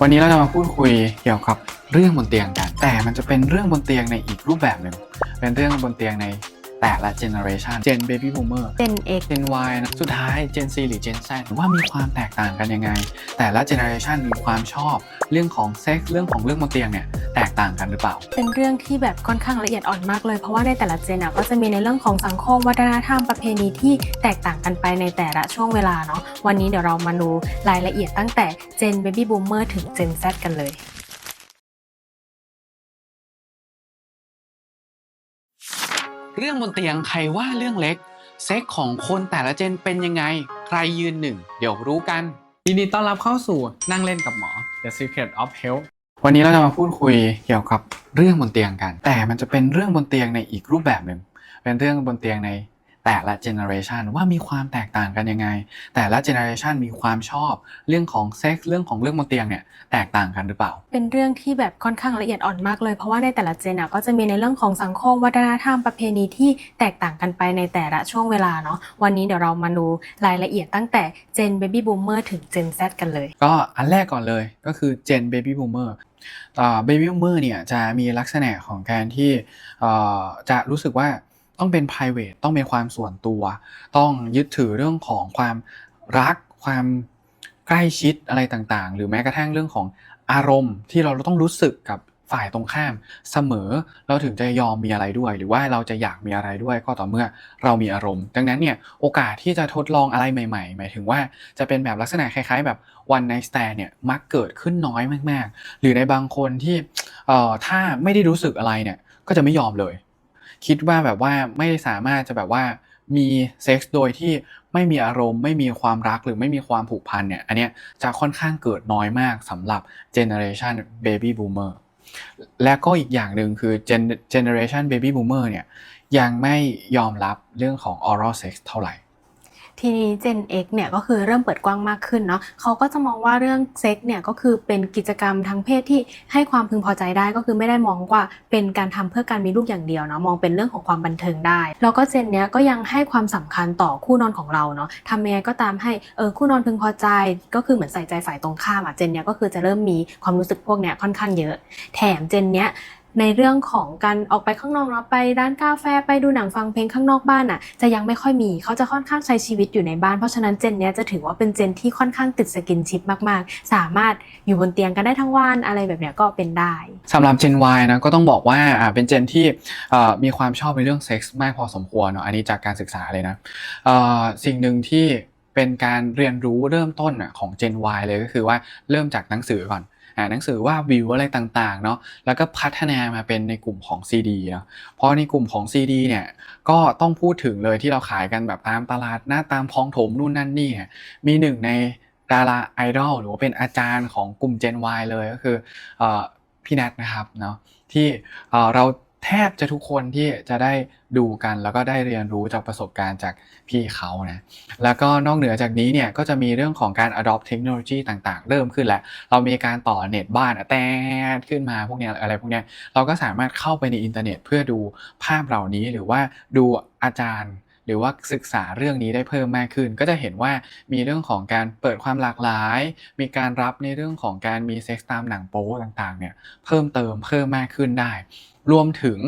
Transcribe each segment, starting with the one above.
วันนี้เราจะมาพูดคุยเกี่ยวกับเรื่องบนเตียงกัน แต่มันจะเป็นเรื่องบนเตียงในอีกรูปแบบหนึ่งเป็นเรื่องบนเตียงใน แต่ละเจเนอเรชัน Gen Baby Boomer Gen X Gen Y นะสุดท้าย Gen C หรือ Gen Z ว่ามีความแตกต่างกันยังไง แต่ละเจเนอเรชันมีความชอบเรื่องของเซ็กส์เรื่องของเรื่องบนเตียงเนี่ยแตกต่างกันหรือเปล่า เป็นเรื่องที่แบบค่อนข้างละเอียดอ่อนมากเลย เพราะว่าในแต่ละเจนอะก็จะมีในเรื่องของสังคมวัฒนธรรมประเพณีที่แตกต่างกันไปในแต่ละช่วงเวลาเนาะวันนี้เดี๋ยวเรามาดูรายละเอียดตั้งแต่ Gen Baby Boomer ถึง Gen Z กันเลย เรื่องบนเตียงใครว่าเรื่องเล็ก เซ็กของคนแต่ละเจนเป็นยังไง ใครยืนหนึ่ง เดี๋ยวรู้กันยินดีต้อนรับเข้าสู่นั่งเล่นกับหมอ The Secret of Health วันนี้เราจะมาพูดคุยเกี่ยวกับเรื่องบนเตียงกัน แต่มันจะเป็นเรื่องบนเตียงในอีกรูปแบบหนึ่งเป็นเรื่องบนเตียงใน แต่ละเจเนอเรชันว่ามีความแตกต่างกันยังไง แต่ละเจเนอเรชันมีความชอบเรื่องของเซ็กส์เรื่องของเรื่องบนเตียงเนี่ยแตกต่างกันหรือเปล่า เป็นเรื่องที่แบบค่อนข้างละเอียดอ่อนมากเลยเพราะว่าในแต่ละเจนอะก็จะมีในเรื่องของสังคมวัฒนธรรมประเพณีที่แตกต่างกันไปในแต่ละช่วงเวลาเนาะวันนี้เดี๋ยวเรามาดูรายละเอียดตั้งแต่ Gen Baby Boomer ถึง Gen Z กันเลย ก็อันแรกก่อนเลยก็คือ Gen Baby Boomer อ่า Baby Boomer เนี่ยจะมีลักษณะของการที่เอ่อจะรู้สึกว่า ต้องเป็น private ต้องเป็นความส่วนตัว ต้องยึดถือเรื่องของความรัก ความใกล้ชิดอะไรต่างๆ หรือแม้กระทั่งเรื่องของอารมณ์ที่เราต้องรู้สึกกับฝ่ายตรงข้ามเสมอเราถึงจะยอมมีอะไรด้วย หรือว่าเราจะอยากมีอะไรด้วยก็ต่อเมื่อเรามีอารมณ์ ดังนั้นเนี่ยโอกาสที่จะทดลองอะไรใหม่ ๆ หมายถึงว่าจะเป็นแบบลักษณะคล้าย ๆ แบบ one night stand เนี่ยมักเกิดขึ้นน้อยมากๆ หรือในบางคนที่เอ่อถ้าไม่ได้รู้สึกอะไรเนี่ยก็จะไม่ยอมเลย คิดว่าแบบว่าไม่สามารถจะแบบว่ามีเซ็กส์โดยที่ไม่มีอารมณ์ ไม่มีความรักหรือไม่มีความผูกพันเนี่ยอันเนี้ยจะค่อนข้างเกิดน้อยมากสำหรับเจเนอเรชันเบบี้บูมเมอร์และก็อีกอย่างหนึ่งคือเจเนอเรชันเบบี้บูมเมอร์เนี่ยยังไม่ยอมรับเรื่องของออรัลเซ็กส์เท่าไหร่ ทีนี้ Gen X เนี่ยก็คือเริ่มเปิดกว้างมากขึ้นเนาะเขาก็จะมองว่าเรื่องเซ็กเนี่ยก็คือเป็นกิจกรรมทางเพศที่ให้ความพึงพอใจได้ก็คือไม่ได้มองว่าเป็นการทำเพื่อการมีลูกอย่างเดียวเนาะมองเป็นเรื่องของความบันเทิงได้ แล้วก็เจนเนี้ยก็ยังให้ความสำคัญต่อคู่นอนของเราเนาะทำยังไงก็ตามให้เออคู่นอนพึงพอใจก็คือเหมือนใส่ใจฝ่ายตรงข้ามอะเจนเนี้ยก็คือจะเริ่มมีความรู้สึกพวกเนี้ยค่อนข้างเยอะ แถมเจนเนี้ย ในเรื่องของการออกไปข้างนอกเนาะไปร้านกาแฟไปดูหนังฟังเพลงข้างนอกบ้านอะจะยังไม่ค่อยมีเขาจะค่อนข้างใช้ชีวิตอยู่ในบ้านเพราะฉะนั้นเจนเนี้ยจะถือว่าเป็นเจนที่ค่อนข้างติดสกินชิปมากๆ สามารถอยู่บนเตียงกันได้ทั้งวันอะไรแบบเนี้ยก็เป็นได้สำหรับ Gen Y นะก็ต้องบอกว่าอ่าเป็นเจนที่มีความชอบในเรื่องเซ็กส์มากพอสมควรเนาะอันนี้จากการศึกษาเลยนะสิ่งหนึ่งที่เป็นการเรียนรู้เริ่มต้นอะของ Gen Y เลยก็คือว่าเริ่มจากหนังสือก่อน หนังสือว่าวิวอะไรต่างๆเนาะแล้วก็พัฒนามาเป็นในกลุ่มของ CD เนาะเพราะในกลุ่มของ CD เนี่ยก็ต้องพูดถึงเลยที่เราขายกันแบบตามตลาดหน้าตามคลองถมนู่นนั่นนี่เนี่ยมีหนึ่งในดาราไอดอลหรือว่าเป็นอาจารย์ของกลุ่ม Gen Y เลยก็คืออพี่แนทนะครับเนาะที่เรา แทบจะทุกคนที่จะได้ดูกันแล้วก็ได้เรียนรู้จากประสบการณ์จากพี่เขานะแล้วก็นอกเหนือจากนี้เนี่ยก็จะมีเรื่องของการ adopt เทคโนโลยีต่างๆ เริ่มขึ้นแล้ว เรามีการต่อเน็ตบ้านแต่ขึ้นมาพวกนี้อะไรพวกนี้เราก็สามารถเข้าไปในอินเทอร์เน็ต เพื่อดูภาพเหล่านี้หรือว่าดูอาจารย์ หรือว่าศึกษาเรื่องนี้ได้เพิ่มมากขึ้น ก็จะเห็นว่ามีเรื่องของการเปิดความหลากหลาย มีการรับในเรื่องของการมีเซ็กซ์ตามหนังโป๊ต่างๆเนี่ยเพิ่มเติมเพิ่มมากขึ้นได้ รวมถึง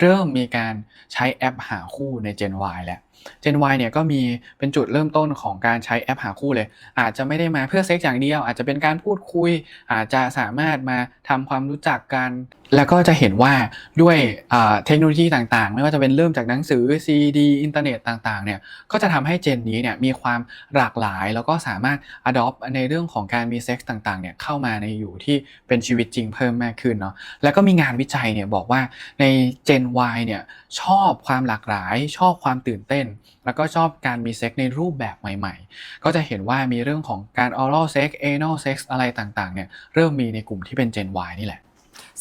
เริ่มมีการใช้แอปหาคู่ใน Gen Y แล้ว Gen Y เนี่ยก็มีเป็นจุดเริ่มต้นของการใช้แอปหาคู่เลย อาจจะไม่ได้มาเพื่อเซ็กส์อย่างเดียว อาจจะเป็นการพูดคุย อาจจะสามารถมาทำความรู้จักกัน แล้วก็จะเห็นว่าด้วยเทคโนโลยีต่างๆ ไม่ว่าจะเป็นเริ่มจากหนังสือ CD อินเทอร์เน็ตต่างๆเนี่ยก็จะทำให้เจนนี้เนี่ยมีความหลากหลายแล้วก็สามารถ adopt ในเรื่องของการมีเซ็กส์ต่างๆเนี่ยเข้ามาในอยู่ที่เป็นชีวิตจริงเพิ่มมากขึ้นเนาะแล้วก็มีงานวิจัยเนี่ยบอกว่าใน Gen Y เนี่ยชอบความหลากหลาย ชอบความตื่นเต้นแล้วก็ชอบการมีเซ็กส์ในรูปแบบใหม่ ๆ ก็จะเห็นว่ามีเรื่องของการ oral sex anal sex อะไรต่างๆเนี่ยเริ่มมีในกลุ่มที่เป็น Gen Y นี่แหละ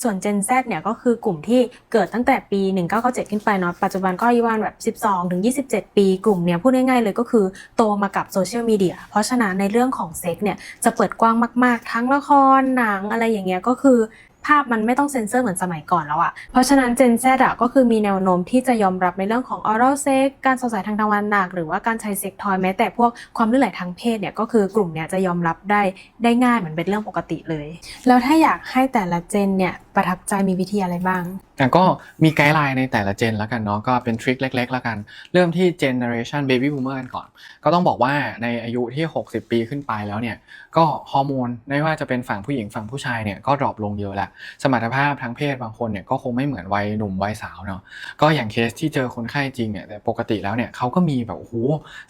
ส่วน Gen Z เนี่ยก็คือกลุ่มที่เกิดตั้งแต่ปี 1997 ขึ้นไปเนาะ ปัจจุบันก็อายุประมาณแบบ 12 ถึง 27 ปี กลุ่มเนี่ยพูดง่ายๆเลยก็คือโตมากับโซเชียลมีเดีย เพราะฉะนั้นในเรื่องของเซ็กเนี่ยจะเปิดกว้างมากๆ ทั้งละคร หนังอะไรอย่างเงี้ยก็คือ ภาพมันไม่ต้องเซ็นเซอร์เหมือนสมัยก่อนแล้วอะเพราะฉะนั้นเจนแซดอะก็คือมีแนวโน้มที่จะยอมรับในเรื่องของออรัลเซ็กการสอดใส่ทางทวารหนัก หรือว่าการใช้เซ็กทอยแม้แต่พวกความลื่นไหลทางเพศเนี่ยก็คือกลุ่มเนี้ยจะยอมรับได้ได้ง่ายเหมือนเป็นเรื่องปกติเลย แล้วถ้าอยากให้แต่ละเจนเนี่ย ประทับใจมีวิธีอะไรบ้างแต่ก็มีไกด์ไลน์ในแต่ละเจนแล้วกันเนาะก็เป็นทริคเล็กๆแล้วกัน เริ่มที่เจเนอเรชันเบบี้บูมเมอร์กันก่อน ก็ต้องบอกว่าในอายุที่ 60 ปีขึ้นไปแล้วเนี่ย ก็ฮอร์โมนไม่ว่าจะเป็นฝั่งผู้หญิงฝั่งผู้ชายเนี่ยก็ดรอปลงเยอะละสมรรถภาพทางเพศบางคนเนี่ยก็คงไม่เหมือนวัยหนุ่มวัยสาวเนาะก็อย่างเคสที่เจอคนไข้จริงเนี่ยแต่ปกติแล้วเนี่ยเขาก็มีแบบโอ้โห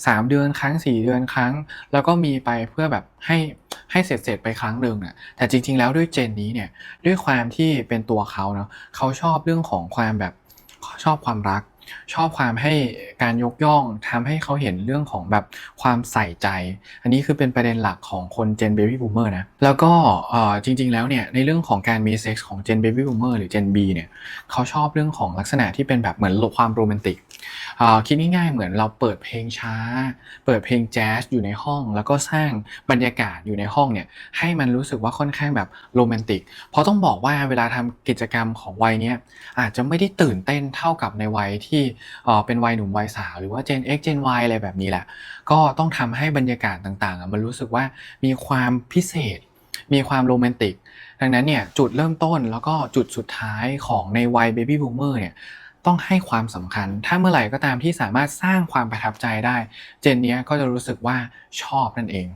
สามเดือนครั้งสี่เดือนครั้ง แล้วก็มีไปเพื่อแบบให้ให้เสร็จเสร็จๆไปครั้งหนึ่งน่ะแต่จริง ๆ แล้วด้วยเจนนี้เนี่ยด้วยความที่เป็นตัวเขาเนาะเขาชอบเรื่องของความแบบชอบความรัก ชอบความให้การยกย่องทำให้เขาเห็นเรื่องของแบบความใส่ใจ อันนี้คือเป็นประเด็นหลักของคนเจน Baby Boomer นะ แล้วก็จริงๆแล้วเนี่ยในเรื่องของการมีเซ็กส์ของเจน Baby Boomer หรือ Gen B เนี่ยเขาชอบเรื่องของลักษณะที่เป็นแบบเหมือนความโรแมนติกคิดง่ายๆเหมือนเราเปิดเพลงช้า เปิดเพลงแจ๊สอยู่ในห้อง แล้วก็สร้างบรรยากาศอยู่ในห้องเนี่ยให้มันรู้สึกว่าค่อนข้างแบบโรแมนติก เพราะต้องบอกว่าเวลาทำกิจกรรมของวัยเนี้ยอาจจะไม่ได้ตื่นเต้นเท่ากับในวัยที่เอ่เป็นวัยหนุ่มวัยสาวหรือว่า Gen X Gen Y อะไรแบบนี้แหละ ก็ต้องทำให้บรรยากาศต่างๆ มันรู้สึกว่ามีความพิเศษ มีความโรแมนติก ดังนั้นเนี่ยจุดเริ่มต้นแล้วก็จุดสุดท้ายของในวัย Baby Boomer เนี่ยต้องให้ความสำคัญ ถ้าเมื่อไหร่ก็ตามที่สามารถสร้างความประทับใจได้ เจนเนี้ยก็จะรู้สึกว่าชอบนั่นเอง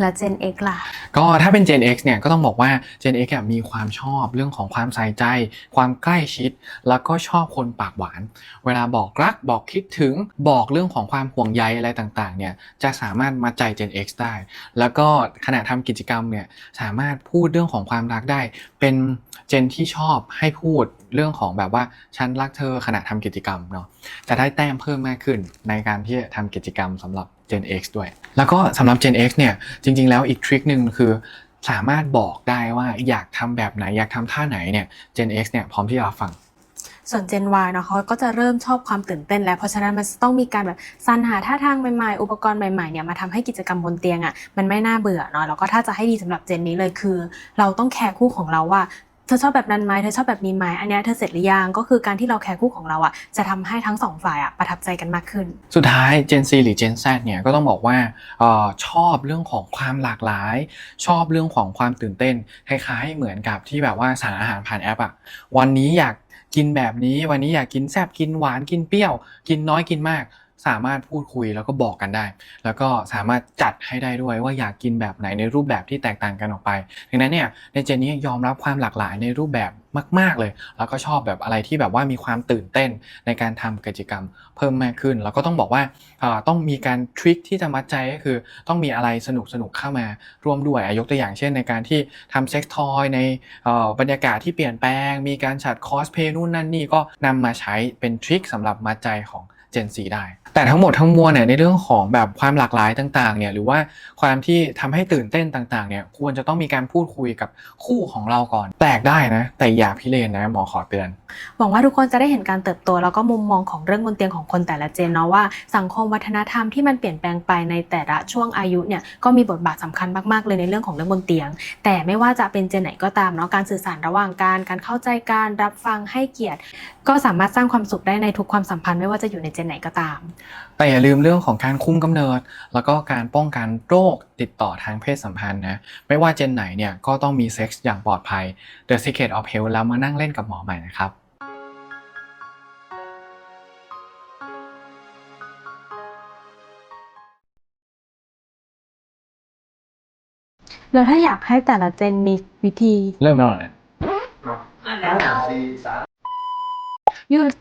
แล้ว Gen X ล่ะ ก็ถ้าเป็น Gen X เนี่ยก็ต้องบอกว่า Gen X มีความชอบเรื่องของความใส่ใจ ความใกล้ชิด แล้วก็ชอบคนปากหวาน เวลาบอกรักบอกคิดถึงบอกเรื่องของความห่วงใยอะไรต่างๆเนี่ยจะสามารถมาใจ Gen X ได้ แล้วก็ขณะทำกิจกรรมเนี่ยสามารถพูดเรื่องของความรักได้เป็น เจนที่ชอบให้พูดเรื่องของแบบว่าฉันรักเธอขณะทำกิจกรรมเนาะจะได้แต้มเพิ่มมากขึ้นในการที่จะทำกิจกรรมสำหรับ Gen X ด้วย แล้วก็สำหรับ Gen X เนี่ยจริง ๆ แล้วอีกทริคหนึ่งคือสามารถบอกได้ว่าอยากทำแบบไหนอยากทำท่าไหนเนี่ย Gen X เนี่ยพร้อมที่จะรับฟังส่วน Gen Y เนาะเขาก็จะเริ่มชอบความตื่นเต้น แล้วเพราะฉะนั้นมันจะต้องมีการแบบสรรหาท่าทางใหม่ๆ อุปกรณ์ใหม่ๆเนี่ยมาทำให้กิจกรรมบนเตียงอะ่ะมันไม่น่าเบื่อเนาะแล้วก็ถ้าจะให้ดีสำหรับเจนนี้เลยคือ เราต้องแคร์คู่ของเราว่า เธอชอบแบบนั้นไหมเธอชอบแบบนี้ไหมอันเนี้ยเธอเสร็จหรือยังก็คือการที่เราแคร์คู่ของเราอะ่ะจะทำให้ทั้งสองฝ่ายอะ่ะประทับใจกันมากขึ้น สุดท้าย Gen Z หรือ Gen Z เนี่ยก็ต้องบอกว่าออชอบเรื่องของความหลากหลาย ชอบเรื่องของความตื่นเต้นคล้ายๆเหมือนกับที่แบบว่าสั่งอาหารผ่านแอปอะวันนี้อยากกินแบบนี้วันนี้อยากกินแซ่บกินหวานกินเปรี้ยว กินน้อยกินมาก สามารถพูดคุยแล้วก็บอกกันได้ แล้วก็สามารถจัดให้ได้ด้วยว่าอยากกินแบบไหนในรูปแบบที่แตกต่างกันออกไป ดังนั้นเนี่ยในเจนนี้ยอมรับความหลากหลายในรูปแบบมาก ๆ เลย แล้วก็ชอบแบบอะไรที่แบบว่ามีความตื่นเต้นในการทำกิจกรรมเพิ่มมากขึ้น แล้วก็ต้องบอกว่าต้องมีการทริคที่จะมัดใจก็คือ ต้องมีอะไรสนุกสนุกๆเข้ามาร่วมด้วยยกตัวอย่างเช่น ในการที่ทำเซ็กทอยในบรรยากาศที่เปลี่ยนแปลง มีการฉัดคอสเพย์นู่นนั่นนี่ก็นำมาใช้เป็นทริคสำหรับมัดใจของ Gen Z ได้ แต่ทั้งหมดทั้งมวลเนี่ยในเรื่องของแบบความหลากหลายต่างๆเนี่ยหรือว่าความที่ทำให้ตื่นเต้นต่างๆเนี่ยควรจะต้องมีการพูดคุยกับคู่ของเราก่อนแปลกได้นะ แต่อย่าพิเรนนะหมอขอเตือน หวังว่าทุกคนจะได้เห็นการเติบโตแล้วก็มุมมองของเรื่องบนเตียงของคนแต่ละเจนเนาะว่าสังคมวัฒนธรรมที่มันเปลี่ยนแปลงไปในแต่ละช่วงอายุเนี่ยก็มีบทบาทสำคัญมากๆเลยในเรื่องของเรื่องบนเตียง แต่ไม่ว่าจะเป็นเจนไหนก็ตามเนาะการสื่อสารระหว่างการการเข้าใจการรับฟังให้เกียรติ ก็สามารถสร้างความสุขได้ในทุกความสัมพันธ์ไม่ว่าจะอยู่ในเจนไหนก็ตามแต่อย่าลืมเรื่องของการคุมกำเนิด แล้วก็การป้องกันโรคติดต่อทางเพศสัมพันธ์นะไม่ว่าเจนไหนเนี่ยก็ต้องมีเซ็กส์อย่างปลอดภัย The Secret of Health แล้วมานั่งเล่นกับหมอใหม่นะครับแล้วถ้าอยากให้แต่ละเจนมีวิธี เริ่มแล้วเหรอเนี่ยยืด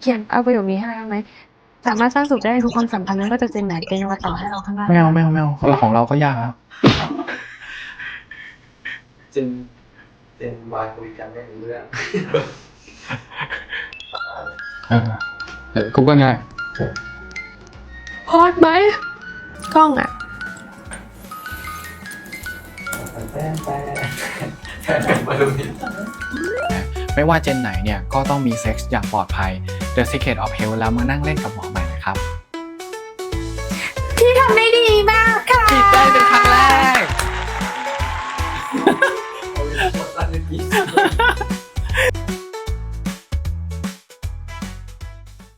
เขียนเอาประโยคนี้ให้ได้ไหม สามารถสร้างสุขได้ในทุกความสัมพันธ์ไม่ว่าจะเจนไหนเป็นมาต่อให้เราข้างล่างไม่เอาไม่เอาไม่เอาเราของเราก็ยากครับเจนเจนวายคุยกันไม่รู้เรื่องเออเออกูก็ง่ายพอดไหมกล้องอะแต่แต่แต่มาดูนี่ไม่ว่าเจนไหนเนี่ยก็ต้องมีเซ็กส์อย่างปลอดภัย The Secret of Health แล้วมานั่งเล่นกับหมอใหม่นะครับที่ทำได้ดีมากค่ะผิดได้เป็นครั้งแรกเอาเป็นคนตั้งเมื่อกี้